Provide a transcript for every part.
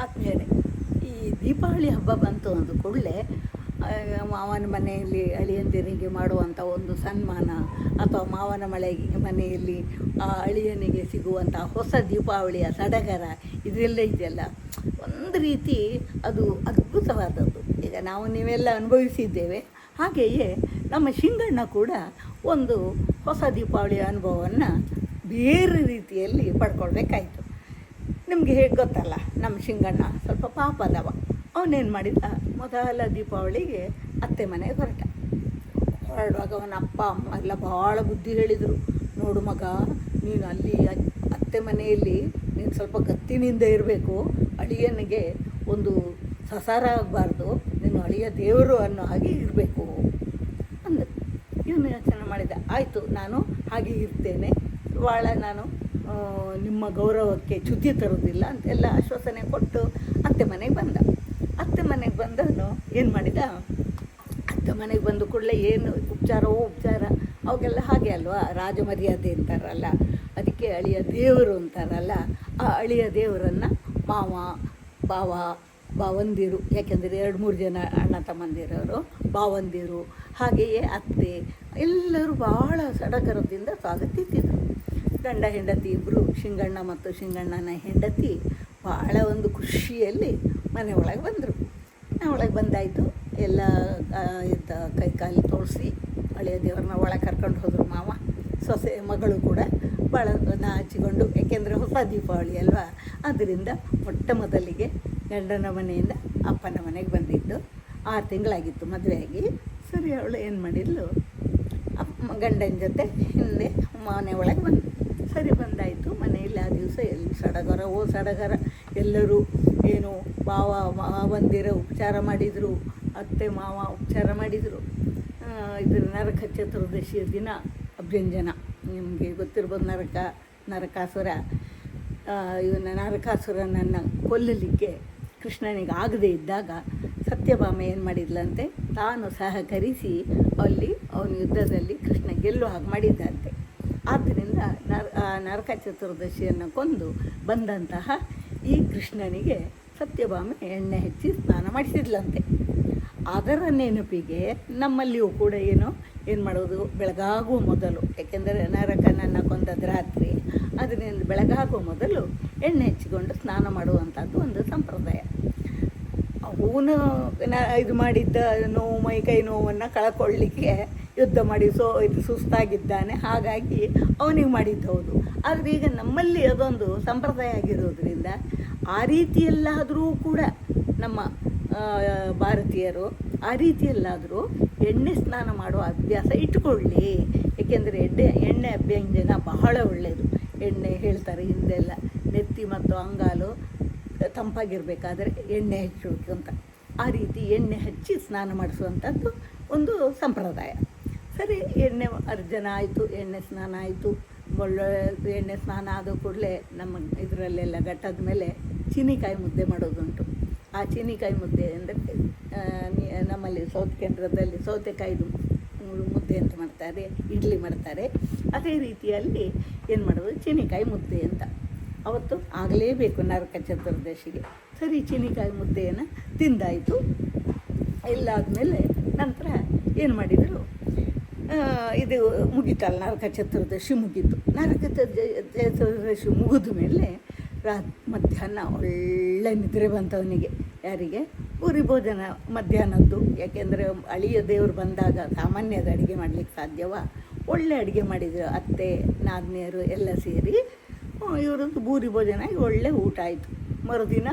ಆದ್ಮೇಲೆ ಈ ದೀಪಾವಳಿ ಹಬ್ಬ ಬಂತು ಅಂದ ಕೂಡಲೇ ಮಾವನ ಮನೆಯಲ್ಲಿ ಅಳಿಯಂದಿರಿಗೆ ಮಾಡುವಂಥ ಒಂದು ಸನ್ಮಾನ ಅಥವಾ ಮಾವನ ಮಳೆ, ಮನೆಯಲ್ಲಿ ಆ ಅಳಿಯನಿಗೆ ಸಿಗುವಂಥ ಹೊಸ ದೀಪಾವಳಿಯ ಸಡಗರ ಇದೆಲ್ಲ ಇದೆಯಲ್ಲ. ಒಂದು ರೀತಿ ಅದು ಅದ್ಭುತವಾದದ್ದು. ಈಗ ನಾವು ನೀವೆಲ್ಲ ಅನುಭವಿಸಿದ್ದೇವೆ. ಹಾಗೆಯೇ ನಮ್ಮ ಶಿಂಗಣ್ಣ ಕೂಡ ಒಂದು ಹೊಸ ದೀಪಾವಳಿಯ ಅನುಭವವನ್ನು ಬೇರೆ ರೀತಿಯಲ್ಲಿ ಪಡ್ಕೊಳ್ಬೇಕಾಯಿತು. ನಿಮಗೆ ಹೇಗೆ ಗೊತ್ತಲ್ಲ, ನಮ್ಮ ಶಿಂಗಣ್ಣ ಸ್ವಲ್ಪ ಪಾಪದವ ಅವನೇನು ಮಾಡಿದ ಮೊದಲ ದೀಪಾವಳಿಗೆ ಅತ್ತೆ ಮನೆಗೆ ಹೊರಟ. ಹೊರಡುವಾಗ ಅವನ ಅಪ್ಪ, ಅಮ್ಮ ಎಲ್ಲ ಭಾಳ ಬುದ್ಧಿ ಹೇಳಿದರು. ನೋಡು ಮಗ, ನೀನು ಅಲ್ಲಿ ಅತ್ತೆ ಮನೆಯಲ್ಲಿ ನೀನು ಸ್ವಲ್ಪ ಗತ್ತಿನಿಂದ ಇರಬೇಕು. ಅಳಿಯನಿಗೆ ಒಂದು ಸಸಾರ ಆಗಬಾರ್ದು. ನೀನು ಅಳಿಯ ದೇವರು ಅನ್ನೋ ಹಾಗೆ ಇರಬೇಕು ಅಂದರು ಇವನು ಯೋಚನೆ ಮಾಡಿದ, ಆಯಿತು, ನಾನು ಹಾಗೆ ಇರ್ತೇನೆ. ಭಾಳ ನಾನು ನಿಮ್ಮ ಗೌರವಕ್ಕೆ ಚ್ಯುತಿ ತರೋದಿಲ್ಲ ಅಂತೆಲ್ಲ ಆಶ್ವಾಸನೆ ಕೊಟ್ಟು ಅತ್ತೆ ಮನೆಗೆ ಬಂದ. ಅತ್ತೆ ಮನೆಗೆ ಬಂದವನು ಏನು ಮಾಡಿದ? ಅತ್ತೆ ಮನೆಗೆ ಬಂದ ಕೂಡಲೇ ಏನು ಉಪಚಾರವೋ ಉಪಚಾರ ಅವಾಗೆಲ್ಲ ಹಾಗೆ ಅಲ್ವಾ? ರಾಜಮರ್ಯಾದೆ ಅಂತಾರಲ್ಲ, ಅದಕ್ಕೆ ಅಳಿಯ ದೇವರು ಅಂತಾರಲ್ಲ, ಆ ಅಳಿಯ ದೇವರನ್ನು ಮಾವ ಬಾವ ಬಾವಂದಿರು ಯಾಕೆಂದರೆ ಎರಡು ಮೂರು ಜನ ಅಣ್ಣ ತಮ್ಮಂದಿರೋರು ಬಾವಂದಿರು ಹಾಗೆಯೇ ಅತ್ತೆ, ಎಲ್ಲರೂ ಭಾಳ ಸಡಗರದಿಂದ ಸ್ವಾಗತಿಸಿದರು. ಗಂಡ ಹೆಂಡತಿ ಇಬ್ಬರು ಶಿಂಗಣ್ಣ ಮತ್ತು ಶಿಂಗಣ್ಣನ ಹೆಂಡತಿ ಭಾಳ ಒಂದು ಖುಷಿಯಲ್ಲಿ ಮನೆ ಒಳಗೆ ಬಂದರು. ಒಳಗೆ ಬಂದಾಯಿತು. ಎಲ್ಲ ಇದ್ದ ಕೈ ಕಾಲು ತೋರಿಸಿ ಹಳೆಯ ದೇವ್ರನ್ನ ಒಳಗೆ ಕರ್ಕೊಂಡು ಹೋದರು ಮಾವ. ಸೊಸೆ, ಮಗಳು ಕೂಡ ಭಾಳ ನಾಚಿಕೊಂಡು ಏಕೆಂದರೆ ಹೊಸ ದೀಪಾವಳಿ ಅಲ್ವಾ? ಅದರಿಂದ ಮೊಟ್ಟ ಮೊದಲಿಗೆ ಗಂಡನ ಮನೆಯಿಂದ ಅಪ್ಪನ ಮನೆಗೆ ಬಂದಿದ್ದು. ಆರು ತಿಂಗಳಾಗಿತ್ತು ಮದುವೆಯಾಗಿ ಸರಿ, ಅವಳು ಏನು ಮಾಡಿದ್ಲು? ಅಪ್ಪ, ಗಂಡನ ಜೊತೆ ಹಿಂದೆ ಮನೆ ಒಳಗೆ ಬಂದು ಸರಿ ಬಂದಾಯಿತು. ಮನೆಯಲ್ಲಿ ಆ ದಿವಸ ಎಲ್ಲಿ ಸಡಗರ, ಓ ಸಡಗರ ಎಲ್ಲರೂ ಏನು ಮಾವ ಮಾವಂದಿರ ಉಪಚಾರ ಮಾಡಿದರು, ಅತ್ತೆ, ಮಾವ ಉಪಚಾರ ಮಾಡಿದರು. ಇದ್ರ ನರಕ ಚತುರ್ದಶಿಯ ದಿನ ಅಭ್ಯಂಜನ. ನಿಮಗೆ ಗೊತ್ತಿರ್ಬೋದು ನರಕ, ನರಕಾಸುರ. ಇವನ ನರಕಾಸುರನನ್ನು ಕೊಲ್ಲಲಿಕ್ಕೆ ಕೃಷ್ಣನಿಗೆ ಆಗದೇ ಇದ್ದಾಗ ಸತ್ಯಭಾಮ ಏನು ಮಾಡಿದ್ಲಂತೆ? ತಾನು ಸಹಕರಿಸಿ ಅಲ್ಲಿ ಅವನ ಯುದ್ಧದಲ್ಲಿ ಕೃಷ್ಣ ಗೆಲ್ಲುವ ಹಾಗೆ ಮಾಡಿದ್ದಂತೆ ಆದ್ದರಿಂದ ನರ ನರಕ ಚತುರ್ದಶಿಯನ್ನು ಕೊಂದು ಬಂದಂತಹ ಈ ಕೃಷ್ಣನಿಗೆ ಸತ್ಯಭಾಮೆ ಎಣ್ಣೆ ಹಚ್ಚಿ ಸ್ನಾನ ಮಾಡಿಸಿದ್ಲಂತೆ. ಅದರ ನೆನಪಿಗೆ ನಮ್ಮಲ್ಲಿಯೂ ಕೂಡ ಏನು ಏನು ಮಾಡೋದು? ಬೆಳಗಾಗುವ ಮೊದಲು. ಏಕೆಂದರೆ ನರಕನನ್ನು ಕೊಂದದ ರಾತ್ರಿ ಅದರಿಂದ ಬೆಳಗಾಗುವ ಮೊದಲು ಎಣ್ಣೆ ಹಚ್ಚಿಕೊಂಡು ಸ್ನಾನ ಮಾಡುವಂಥದ್ದು ಒಂದು ಸಂಪ್ರದಾಯ. ಅವನು ಇದು ಮಾಡಿದ್ದ ನೋವು ಮೈ ಕೈ ನೋವನ್ನು ಕಳ್ಕೊಳ್ಳಿಕ್ಕೆ ಯುದ್ಧ ಮಾಡಿ ಸೋ ಇದು ಸುಸ್ತಾಗಿದ್ದಾನೆ. ಹಾಗಾಗಿ ಅವನಿಗೆ ಮಾಡಿದ್ದು ಹೌದು. ಆದರೆ ಈಗ ನಮ್ಮಲ್ಲಿ ಅದೊಂದು ಸಂಪ್ರದಾಯ ಆಗಿರೋದ್ರಿಂದ ಆ ರೀತಿಯಲ್ಲಾದರೂ ಕೂಡ ನಮ್ಮ ಭಾರತೀಯರು ಆ ರೀತಿಯಲ್ಲಾದರೂ ಎಣ್ಣೆ ಸ್ನಾನ ಮಾಡುವ ಅಭ್ಯಾಸ ಇಟ್ಕೊಳ್ಳಿ. ಏಕೆಂದರೆ ಎಣ್ಣೆ ಎಣ್ಣೆ ಅಭ್ಯಂಜನ ಬಹಳ ಒಳ್ಳೆಯದು ಎಣ್ಣೆ ಹೇಳ್ತಾರೆ ಹಿಂದೆಲ್ಲ ನೆತ್ತಿ ಮತ್ತು ಅಂಗಾಲು ತಂಪಾಗಿರಬೇಕಾದರೆ ಎಣ್ಣೆ ಹಚ್ಚಬೇಕು ಅಂತ. ಆ ರೀತಿ ಎಣ್ಣೆ ಹಚ್ಚಿ ಸ್ನಾನ ಮಾಡಿಸುವಂಥದ್ದು ಒಂದು ಸಂಪ್ರದಾಯ. ಸರಿ, ಎಣ್ಣೆ ಅರ್ಜನ ಆಯಿತು, ಎಣ್ಣೆ ಸ್ನಾನ ಆಯಿತು. ಒಳ್ಳೆ ಎಣ್ಣೆ ಸ್ನಾನ ಆದ ಕೂಡಲೇ ನಮ್ಮ ಇದರಲ್ಲೆಲ್ಲ ಗಟ್ಟದ ಮೇಲೆ ಚೀನಿಕಾಯಿ ಮುದ್ದೆ ಮಾಡೋದುಂಟು. ಆ ಚೀನಿಕಾಯಿ ಮುದ್ದೆ ಅಂದರೆ ನಮ್ಮಲ್ಲಿ ಸೌತ್ ಕೇಂದ್ರದಲ್ಲಿ ಸೌತೆಕಾಯಿದು ಮುದ್ದೆ ಅಂತ ಮಾಡ್ತಾರೆ, ಇಡ್ಲಿ ಮಾಡ್ತಾರೆ. ಅದೇ ರೀತಿಯಲ್ಲಿ ಏನು ಮಾಡೋದು? ಚೀನಿಕಾಯಿ ಮುದ್ದೆ ಅಂತ. ಅವತ್ತು ಆಗಲೇಬೇಕು ನರಕ ಚತುರ್ದಶಿಗೆ. ಸರಿ, ಚೀನಿಕಾಯಿ ಮುದ್ದೆಯನ್ನು ತಿಂದಾಯಿತು. ಇಲ್ಲಾದ ಮೇಲೆ ನಂತರ ಏನು ಮಾಡಿದರು? ಇದು ಮುಗಿತಲ್ಲ, ನರಕ ಚತುರ್ದಶಿ ಮುಗೀತು. ನರಕ ಚತುರ್ದ- ಚತುರ್ದಶಿ ಮುಗಿದ ಮೇಲೆ ರಾತ್, ಮಧ್ಯಾಹ್ನ ಒಳ್ಳೆ ನಿದ್ರೆ ಬಂತವನಿಗೆ ಯಾರಿಗೆ? ಪೂರಿ ಭೋಜನ ಮಧ್ಯಾಹ್ನದ್ದು. ಯಾಕೆಂದರೆ ಅಳಿಯ ದೇವರು ಬಂದಾಗ ಸಾಮಾನ್ಯದ ಅಡುಗೆ ಮಾಡಲಿಕ್ಕೆ ಸಾಧ್ಯವಾ? ಒಳ್ಳೆ ಅಡುಗೆ ಮಾಡಿದರು ಅತ್ತೆ, ನಾದಿನಿಯರು ಎಲ್ಲ ಸೇರಿ. ಇವರದ್ದು ಭೂರಿ ಭೋಜನ ಆಗಿ ಒಳ್ಳೆ ಊಟ ಆಯಿತು. ಮರುದಿನ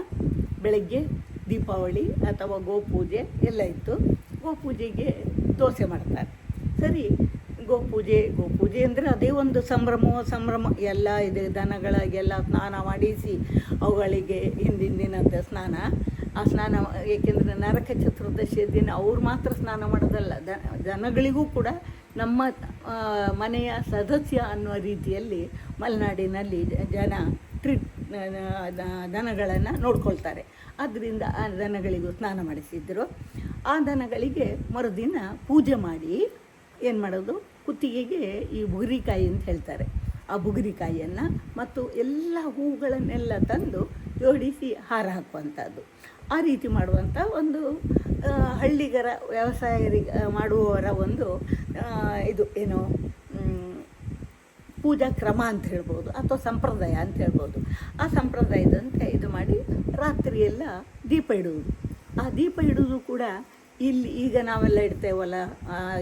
ಬೆಳಗ್ಗೆ ದೀಪಾವಳಿ ಅಥವಾ ಗೋಪೂಜೆ ಎಲ್ಲ ಇತ್ತು. ಗೋಪೂಜೆಗೆ ದೋಸೆ ಮಾಡ್ತಾರೆ. ಸರಿ, ಗೋಪೂಜೆ ಗೋಪೂಜೆ ಅಂದರೆ ಅದೇ ಒಂದು ಸಂಭ್ರಮ ಸಂಭ್ರಮ. ಎಲ್ಲ ಇದೆ ದನಗಳಿಗೆಲ್ಲ ಸ್ನಾನ ಮಾಡಿಸಿ ಅವುಗಳಿಗೆ ಹಿಂದಿನ ದಿನದ ಸ್ನಾನ. ಆ ಸ್ನಾನ ಏಕೆಂದರೆ ನರಕ ಚತುರ್ದಶಿಯ ದಿನ ಅವ್ರು ಮಾತ್ರ ಸ್ನಾನ ಮಾಡೋದಲ್ಲ. ದನಗಳಿಗೂ ಕೂಡ ನಮ್ಮ ಮನೆಯ ಸದಸ್ಯ ಅನ್ನುವ ರೀತಿಯಲ್ಲಿ ಮಲೆನಾಡಿನಲ್ಲಿ ಜನ ಟ್ರೀಟ್ ದನಗಳನ್ನು ನೋಡ್ಕೊಳ್ತಾರೆ. ಆದ್ದರಿಂದ ಆ ದನಗಳಿಗೂ ಸ್ನಾನ ಮಾಡಿಸಿದ್ರು. ಆ ದನಗಳಿಗೆ ಮರುದಿನ ಪೂಜೆ ಮಾಡಿ ಏನು ಮಾಡೋದು? ಕುತ್ತಿಗೆಗೆ ಈ ಬುಗುರಿಕಾಯಿ ಅಂತ ಹೇಳ್ತಾರೆ. ಆ ಬುಗುರಿಕಾಯಿಯನ್ನು ಮತ್ತು ಎಲ್ಲ ಹೂಗಳನ್ನೆಲ್ಲ ತಂದು ಜೋಡಿಸಿ ಹಾರ ಹಾಕುವಂಥದ್ದು. ಆ ರೀತಿ ಮಾಡುವಂಥ ಒಂದು ಹಳ್ಳಿಗರ ವ್ಯವಸಾಯರಿಗೆ ಮಾಡುವವರ ಒಂದು ಇದು ಏನು ಪೂಜಾ ಕ್ರಮ ಅಂತ ಹೇಳ್ಬೋದು, ಅಥವಾ ಸಂಪ್ರದಾಯ ಅಂತ ಹೇಳ್ಬೋದು. ಆ ಸಂಪ್ರದಾಯದಂತೆ ಇದು ಮಾಡಿ ರಾತ್ರಿಯೆಲ್ಲ ದೀಪ ಇಡುವುದು. ಆ ದೀಪ ಇಡುವುದು ಕೂಡ ಇಲ್ಲಿ ಈಗ ನಾವೆಲ್ಲ ಇಡ್ತೇವಲ್ಲ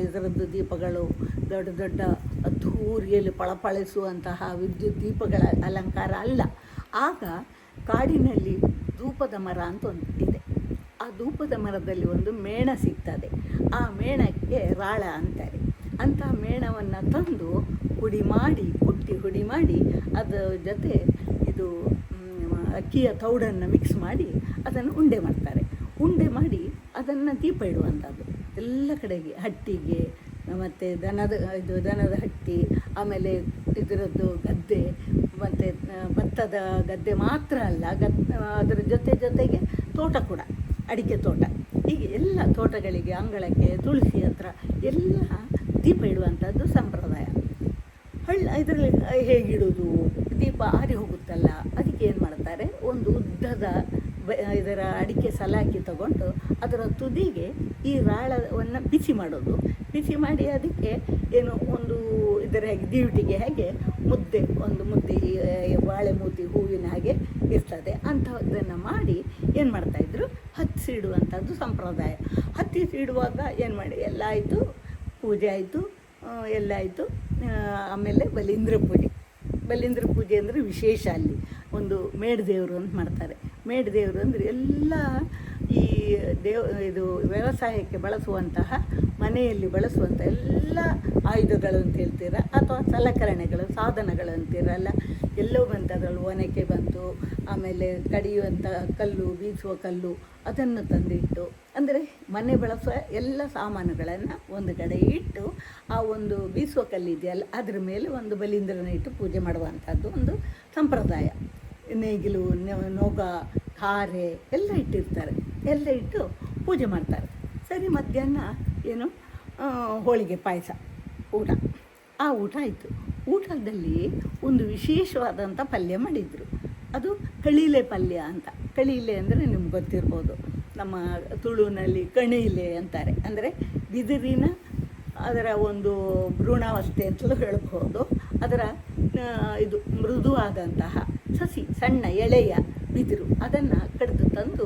ಇದರದ್ದು ದೀಪಗಳು, ದೊಡ್ಡ ದೊಡ್ಡ ಅದ್ಧೂರಿಯಲ್ಲಿ ಪಳಪಳಿಸುವಂತಹ ವಿದ್ಯುತ್ ದೀಪಗಳ ಅಲಂಕಾರ ಅಲ್ಲ. ಆಗ ಕಾಡಿನಲ್ಲಿ ಧೂಪದ ಮರ ಅಂತ ಒಂದು ಇದೆ. ಆ ಧೂಪದ ಮರದಲ್ಲಿ ಒಂದು ಮೇಣ ಸಿಗ್ತದೆ. ಆ ಮೇಣಕ್ಕೆ ರಾಳ ಅಂತಾರೆ. ಅಂಥ ಮೇಣವನ್ನು ತಂದು ಹುಡಿ ಮಾಡಿ, ಕುಟ್ಟಿ ಹುಡಿ ಮಾಡಿ ಅದರ ಜೊತೆ ಇದು ಅಕ್ಕಿಯ ತೌಡನ್ನು ಮಿಕ್ಸ್ ಮಾಡಿ ಅದನ್ನು ಉಂಡೆ ಮಾಡ್ತಾರೆ. ದೀಪ ಇಡುವಂಥದ್ದು. ಎಲ್ಲ ಕಡೆಗೆ, ಹಟ್ಟಿಗೆ, ಮತ್ತು ದನದ, ಇದು ದನದ ಹಟ್ಟಿ, ಆಮೇಲೆ ಇದರದ್ದು ಗದ್ದೆ, ಮತ್ತು ಭತ್ತದ ಗದ್ದೆ ಮಾತ್ರ ಅಲ್ಲ, ಗದ್ ಅದರ ಜೊತೆ ಜೊತೆಗೆ ತೋಟ ಕೂಡ, ಅಡಿಕೆ ತೋಟ. ಹೀಗೆ ಎಲ್ಲ ತೋಟಗಳಿಗೆ, ಅಂಗಳಕ್ಕೆ, ತುಳಸಿ ಹತ್ರ ಎಲ್ಲ ದೀಪ ಇಡುವಂಥದ್ದು ಸಂಪ್ರದಾಯ. ಹಳ್ಳ, ಇದರಲ್ಲಿ ಹೇಗಿಡುವುದು ದೀಪ ಆರಿ ಹೋಗುತ್ತಲ್ಲ, ಅದಕ್ಕೆ ಏನು ಮಾಡ್ತಾರೆ? ಒಂದು ಉದ್ದದ ಇದರ ಅಡಿಕೆ ಸಲಾಕಿ ತಗೊಂಡು ಅದರ ತುದಿಗೆ ಈ ರಾಳವನ್ನು ಬಿಸಿ ಮಾಡೋದು. ಬಿಸಿ ಮಾಡಿ ಅದಕ್ಕೆ ಏನು ಒಂದು ಇದರ ಹಾಗೆ ದಿವಿಟಿಗೆ ಹಾಗೆ ಮುದ್ದೆ, ಒಂದು ಮುದ್ದೆ ಬಾಳೆ ಮೂತಿ ಹೂವಿನ ಹಾಗೆ ಇರ್ತದೆ. ಅಂಥದ್ದನ್ನು ಮಾಡಿ ಏನು ಮಾಡ್ತಾಯಿದ್ರು ಹತ್ತಿಸಿಡುವಂಥದ್ದು ಸಂಪ್ರದಾಯ. ಹತ್ತಿಸಿಡುವಾಗ ಏನು ಮಾಡಿ? ಎಲ್ಲ ಆಯಿತು, ಪೂಜೆ ಆಯಿತು ಎಲ್ಲ ಆಯಿತು. ಆಮೇಲೆ ಬಲೀಂದ್ರ ಪೂಜೆ. ಬಲೀಂದ್ರ ಪೂಜೆ ಅಂದರೆ ವಿಶೇಷ ಅಲ್ಲಿ. ಒಂದು ಮೇಡದೇವರು ಅಂತ ಮಾಡ್ತಾರೆ. ಮೇಡ್ದೇವರು ಅಂದರೆ ಎಲ್ಲ ಈ ದೇವ ಇದು ವ್ಯವಸಾಯಕ್ಕೆ ಬಳಸುವಂತಹ, ಮನೆಯಲ್ಲಿ ಬಳಸುವಂಥ ಎಲ್ಲ ಆಯುಧಗಳು ಅಂತ ಹೇಳ್ತೀರ? ಅಥವಾ ಸಲಕರಣೆಗಳು, ಸಾಧನಗಳು ಅಂತೀರಲ್ಲ ಎಲ್ಲವೂ ಬಂತು ಒನಕೆ ಬಂತು, ಆಮೇಲೆ ಕಡಿಯುವಂಥ ಕಲ್ಲು, ಬೀಸುವ ಕಲ್ಲು, ಅದನ್ನು ತಂದಿಟ್ಟು, ಅಂದರೆ ಮನೆ ಬಳಸುವ ಎಲ್ಲ ಸಾಮಾನುಗಳನ್ನು ಒಂದು ಕಡೆ ಇಟ್ಟು, ಆ ಒಂದು ಬೀಸುವ ಕಲ್ಲಿದೆಯಲ್ಲ ಅದ್ರ ಮೇಲೆ ಒಂದು ಬಲೀಂದ್ರನ ಇಟ್ಟು ಪೂಜೆ ಮಾಡುವಂಥದ್ದು ಒಂದು ಸಂಪ್ರದಾಯ. ನೇಗಿಲು ನೊಗ ಹಾರೆ ಎಲ್ಲ ಇಟ್ಟಿರ್ತಾರೆ. ಎಲ್ಲ ಇಟ್ಟು ಪೂಜೆ ಮಾಡ್ತಾರೆ. ಸರಿ, ಮಧ್ಯಾಹ್ನ ಏನು ಹೋಳಿಗೆ ಪಾಯಸ, ಊಟ. ಆ ಊಟ ಆಯಿತು. ಊಟದಲ್ಲಿ ಒಂದು ವಿಶೇಷವಾದಂಥ ಪಲ್ಯ ಮಾಡಿದರು. ಅದು ಕಳೀಲೆ ಪಲ್ಯ ಅಂತ. ಕಳೀಲೆ ಅಂದರೆ ನಿಮ್ಗೆ ಗೊತ್ತಿರ್ಬೋದು. ನಮ್ಮ ತುಳುವಿನಲ್ಲಿ ಕಣೀಲೆ ಅಂತಾರೆ. ಅಂದರೆ ಬಿದಿರಿನ ಅದರ ಒಂದು ಭ್ರೂಣಾವಸ್ಥೆ ಅಂತಲೂ ಹೇಳಬಹುದು ಅದರ ಇದು ಮೃದುವಾದಂತಹ ಸಸಿ, ಸಣ್ಣ ಎಳೆಯ ಬಿದಿರು ಅದನ್ನು ಕಡಿದು ತಂದು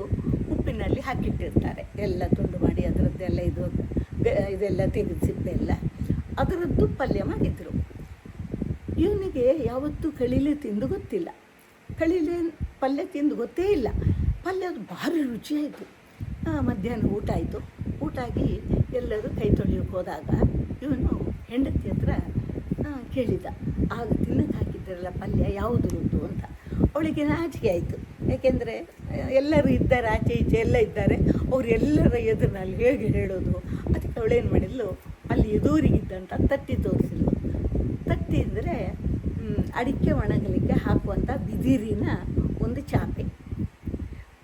ಉಪ್ಪಿನಲ್ಲಿ ಹಾಕಿಟ್ಟಿರ್ತಾರೆ. ಎಲ್ಲ ತುಂಡು ಮಾಡಿ ಅದರದ್ದೆಲ್ಲ ಇದು ಇದೆಲ್ಲ ತೆಗೆದು ಸಿಪ್ಪೆಲ್ಲ ಅದರದ್ದು ಪಲ್ಯ ಮಾಡಿದರು. ಇವನಿಗೆ ಯಾವತ್ತೂ ಕಳೀಲೆ ತಿಂದು ಗೊತ್ತಿಲ್ಲ. ಕಳೀಲೆ ಪಲ್ಯ ತಿಂದು ಗೊತ್ತೇ ಇಲ್ಲ. ಪಲ್ಯ ಅದು ಭಾರಿ ರುಚಿಯಾಯಿತು ಮಧ್ಯಾಹ್ನ ಊಟ ಆಯಿತು. ಊಟ ಆಗಿ ಎಲ್ಲರೂ ಕೈ ತೊಳೆಯೋಕೆ ಹೋದಾಗ ಇವನು ಹೆಂಡತಿ ಹತ್ರ ಕೇಳಿದ. ಆಗ ತಿನ್ನಕ್ಕೆ ಹಾಕಿದ್ರಲ್ಲ ಪಲ್ಯ ಯಾವುದು ಅಂತ. ಅವಳಿಗೆ ನಾಚಿಕೆ ಆಯಿತು. ಯಾಕೆಂದರೆ, ಎಲ್ಲರೂ ಇದ್ದಾರೆ, ಆಚೆ ಈಚೆ ಎಲ್ಲ ಇದ್ದಾರೆ. ಅವರೆಲ್ಲರ ಎದುರಿನಲ್ಲಿ ಹೇಗೆ ಹೇಳೋದು? ಅದಕ್ಕೆ ಅವಳೇನು ಮಾಡಿದ್ಲು, ಅಲ್ಲಿ ಎದುರಿಗಿದ್ದಂಥ ತಟ್ಟಿ ತೋರಿಸಿದ್ಲು. ತಟ್ಟಿ ಅಂದರೆ ಅಡಿಕೆ ಒಣಗಲಿಕ್ಕೆ ಹಾಕುವಂಥ ಬಿದಿರಿನ ಒಂದು ಚಾಪೆ.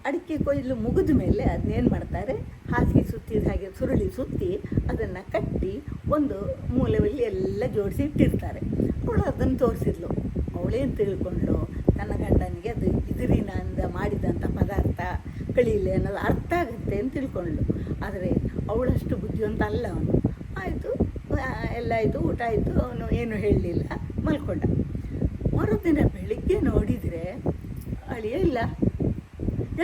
ಅಡಿಕೆ ಕೊಯ್ಲು ಮುಗಿದ ಮೇಲೆ ಅದನ್ನೇನು ಮಾಡ್ತಾರೆ? ಹಾಸಿಗೆ ಸುತ್ತಿದ ಹಾಗೆ ಸುರುಳಿ ಸುತ್ತಿ ಅದನ್ನು ಕಟ್ಟಿ ಒಂದು ಮೂಲೆಯಲ್ಲಿ ಎಲ್ಲ ಜೋಡಿಸಿ ಇಟ್ಟಿರ್ತಾರೆ. ಅವಳು ಅದನ್ನು ತೋರಿಸಿದ್ಲು. ಅವಳೇನು ತಿಳ್ಕೊಂಡು ನನ್ನ ಗಂಡನಿಗೆ ಅದು ಬಿದಿರಿನಿಂದ ಮಾಡಿದಂಥ ಪದಾರ್ಥ, ಕಳೀಲಿ ಅನ್ನೋದು ಅರ್ಥ ಆಗುತ್ತೆ ಅಂತ ತಿಳ್ಕೊಂಡ್ಳು. ಆದರೆ ಅವಳಷ್ಟು ಬುದ್ಧಿವಂತ ಅಲ್ಲ ಅವನು. ಆಯಿತು ಎಲ್ಲ ಆಯಿತು, ಊಟ ಆಯಿತು, ಅವನು ಏನು ಹೇಳಲಿಲ್ಲ, ಮಲ್ಕೊಂಡ. ಮರುದಿನ ಬೆಳಿಗ್ಗೆ ನೋಡಿದರೆ ಅಳಿಯ ಇಲ್ಲ.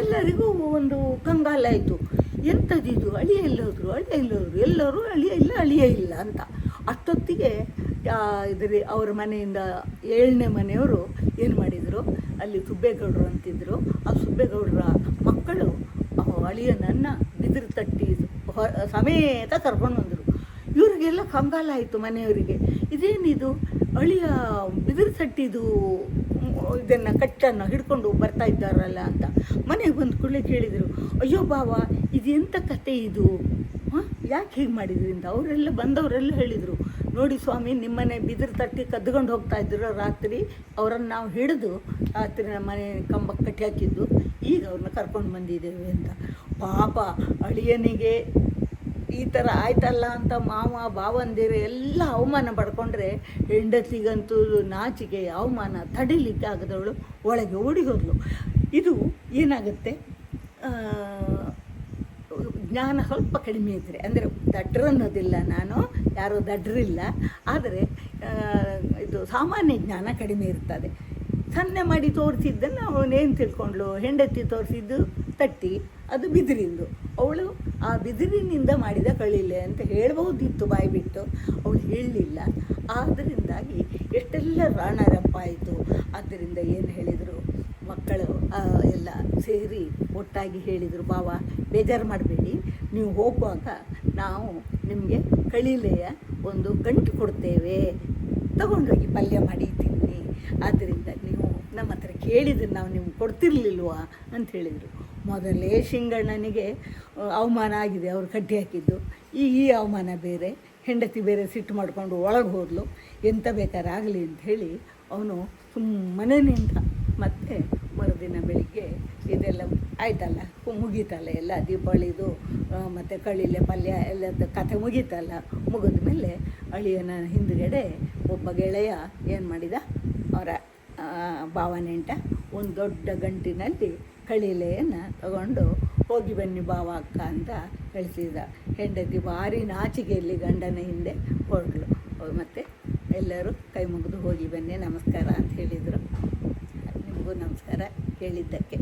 ಎಲ್ಲರಿಗೂ ಒಂದು ಕಂಗಾಲಾಯಿತು ಎಂಥದ್ದಿದು ಅಳಿಯ ಇಲ್ಲೋದ್ರು ಅಳಿಯ ಇಲ್ಲೋದ್ರು, ಎಲ್ಲರೂ ಅಳಿಯ ಇಲ್ಲ ಅಳಿಯ ಇಲ್ಲ ಅಂತ. ಅಷ್ಟೊತ್ತಿಗೆ ಇದ್ರ ಅವ್ರ ಮನೆಯಿಂದ ಏಳನೇ ಮನೆಯವರು ಏನು ಮಾಡಿದರು? ಅಲ್ಲಿ ಸುಬ್ಬೇಗೌಡರು ಅಂತಿದ್ರು. ಆ ಸುಬ್ಬೇಗೌಡರ ಮಕ್ಕಳು ಅಳಿಯನನ್ನು ಬಿದಿರು ತಟ್ಟಿ ಸಮೇತ ಕರ್ಕೊಂಡು ಬಂದರು. ಇವರಿಗೆಲ್ಲ ಕಂಗಾಲ ಆಯಿತು ಮನೆಯವರಿಗೆ. ಇದೇನಿದು? ಅಳಿಯ ಬಿದಿರು ತಟ್ಟಿದು, ಇದನ್ನು ಕಟ್ಟನ್ನು ಹಿಡ್ಕೊಂಡು ಬರ್ತಾ ಇದ್ದಾರಲ್ಲ ಅಂತ. ಮನೆಗೆ ಬಂದು ಕೂಡಲೇ ಕೇಳಿದರು, ಅಯ್ಯೋ ಬಾವ ಇದೆಂಥ ಕತೆ ಇದು? ಹಾಂ? ಯಾಕೆ ಹೀಗೆ ಮಾಡಿದ್ರಿಂದ? ಅವರೆಲ್ಲ ಬಂದವರೆಲ್ಲ ಹೇಳಿದರು ನೋಡಿ ಸ್ವಾಮಿ, ನಿಮ್ಮನೆ ಬಿದಿರು ತಟ್ಟಿ ಕದ್ಕೊಂಡು ಹೋಗ್ತಾ ಇದ್ರು ರಾತ್ರಿ, ಅವರನ್ನು ನಾವು ಹಿಡಿದು ರಾತ್ರಿ ನಮ್ಮ ಮನೆ ಕಂಬಕ್ಕೆ ಕಟ್ಟಿ ಹಾಕಿದ್ದು, ಈಗ ಅವ್ರನ್ನ ಕರ್ಕೊಂಡು ಬಂದಿದ್ದೇವೆ ಅಂತ. ಪಾಪ, ಅಳಿಯನಿಗೆ ಈ ಥರ ಆಯ್ತಲ್ಲ ಅಂತ ಮಾವ ಭಾವಂದಿರು ಎಲ್ಲ ಅವಮಾನ ಪಡ್ಕೊಂಡ್ರೆ ಹೆಂಡತಿಗಂತೂ ನಾಚಿಕೆ, ಅವಮಾನ ತಡಿಲಿಕ್ಕೆ ಆಗದವಳು ಒಳಗೆ ಓಡಿ ಹೋದಳು ಇದು ಏನಾಗುತ್ತೆ? ಜ್ಞಾನ ಸ್ವಲ್ಪ ಕಡಿಮೆ ಇದ್ದರೆ ಅಂದರೆ ದಡ್ರು ಅನ್ನೋದಿಲ್ಲ ನಾನು, ಯಾರೂ ದಡ್ರಿಲ್ಲ, ಆದರೆ ಇದು ಸಾಮಾನ್ಯ ಜ್ಞಾನ ಕಡಿಮೆ ಇರ್ತದೆ. ಸನ್ನೆ ಮಾಡಿ ತೋರಿಸಿದ್ದನ್ನು ಅವನೇನು ತಿಳ್ಕೊಂಡ್ಳು ಹೆಂಡತಿ ತೋರಿಸಿದ್ದು ತಟ್ಟಿ, ಅದು ಬಿದಿರಿಂದು. ಅವಳು ಆ ಬಿದಿರಿನಿಂದ ಮಾಡಿದ ಕಳಿಲೆ ಅಂತ ಹೇಳ್ಬಹುದಿತ್ತು ಬಾಯಿ ಬಿಟ್ಟು. ಅವಳು ಹೇಳಲಿಲ್ಲ. ಆದ್ದರಿಂದಾಗಿ ಎಷ್ಟೆಲ್ಲ ರಾಣರಪ್ಪ ಆಯಿತು ಆದ್ದರಿಂದ ಏನು ಹೇಳಿದರು? ಮಕ್ಕಳು ಎಲ್ಲ ಸೇರಿ ಒಟ್ಟಾಗಿ ಹೇಳಿದರು, ಬಾವ ಬೇಜಾರು ಮಾಡಬೇಡಿ. ನೀವು ಹೋಗುವಾಗ ನಾವು ನಿಮಗೆ ಕಳಿಲೆಯ ಒಂದು ಗಂಟು ಕೊಡ್ತೇವೆ. ತಗೊಂಡೋಗಿ ಪಲ್ಯ ಮಾಡಿ ತಿನ್ನಿ. ಆದ್ದರಿಂದ ನೀವು ನಮ್ಮ ಹತ್ರ ಕೇಳಿದ್ರೆ ನಾವು ನಿಮ್ಗೆ ಕೊಡ್ತಿರ್ಲಿಲ್ವಾ ಅಂತ ಹೇಳಿದರು. ಮೊದಲೇ ಶಿಂಗಣ್ಣನಿಗೆ ಅವಮಾನ ಆಗಿದೆ ಅವರು ಕಟ್ಟಿ ಹಾಕಿದ್ದು. ಈ ಈ ಅವಮಾನ ಬೇರೆ, ಹೆಂಡತಿ ಬೇರೆ ಸಿಟ್ಟು ಮಾಡಿಕೊಂಡು ಒಳಗೆ ಹೋದ್ಲು. ಎಂತ ಬೇಕಾದ್ರೆ ಅಂತ ಹೇಳಿ ಅವನು ಸುಮ್ಮನೆ ನಿಂತ ಮತ್ತೆ ಮರುದಿನ ಬೆಳಿಗ್ಗೆ ಇದೆಲ್ಲ ಆಯ್ತಲ್ಲ? ಮುಗೀತಲ್ಲ ಎಲ್ಲ? ದೀಪಾವಳಿದು ಮತ್ತು ಕಳಿಲೆ ಪಲ್ಯ ಎಲ್ಲದ ಕಥೆ ಮುಗೀತಲ್ಲ? ಮುಗಿದ ಮೇಲೆ ಅಳಿಯನ ಹಿಂದುಗಡೆ ಒಬ್ಬ ಗೆಳೆಯ ಏನು ಮಾಡಿದ? ಅವರ ಭಾವನೆಂಟ ಒಂದು ದೊಡ್ಡ ಗಂಟಿನಲ್ಲಿ ಕಳಿಲೆಯನ್ನು ತಗೊಂಡು ಹೋಗಿ ಬನ್ನಿ ಬಾವ ಅಕ್ಕ ಅಂತ ಕಳಿಸಿದ. ಹೆಂಡತಿ ಭಾರಿ ನಾಚಿಕೆಯಲ್ಲಿ ಗಂಡನ ಹಿಂದೆ ಹೊರಟಳು ಮತ್ತು ಎಲ್ಲರೂ ಕೈ ಮುಗಿದು ಹೋಗಿ ಬನ್ನಿ, ನಮಸ್ಕಾರ ಅಂತ ಹೇಳಿದರು. ನಿಮಗೂ ನಮಸ್ಕಾರ ಕೇಳಿದ್ದಕ್ಕೆ.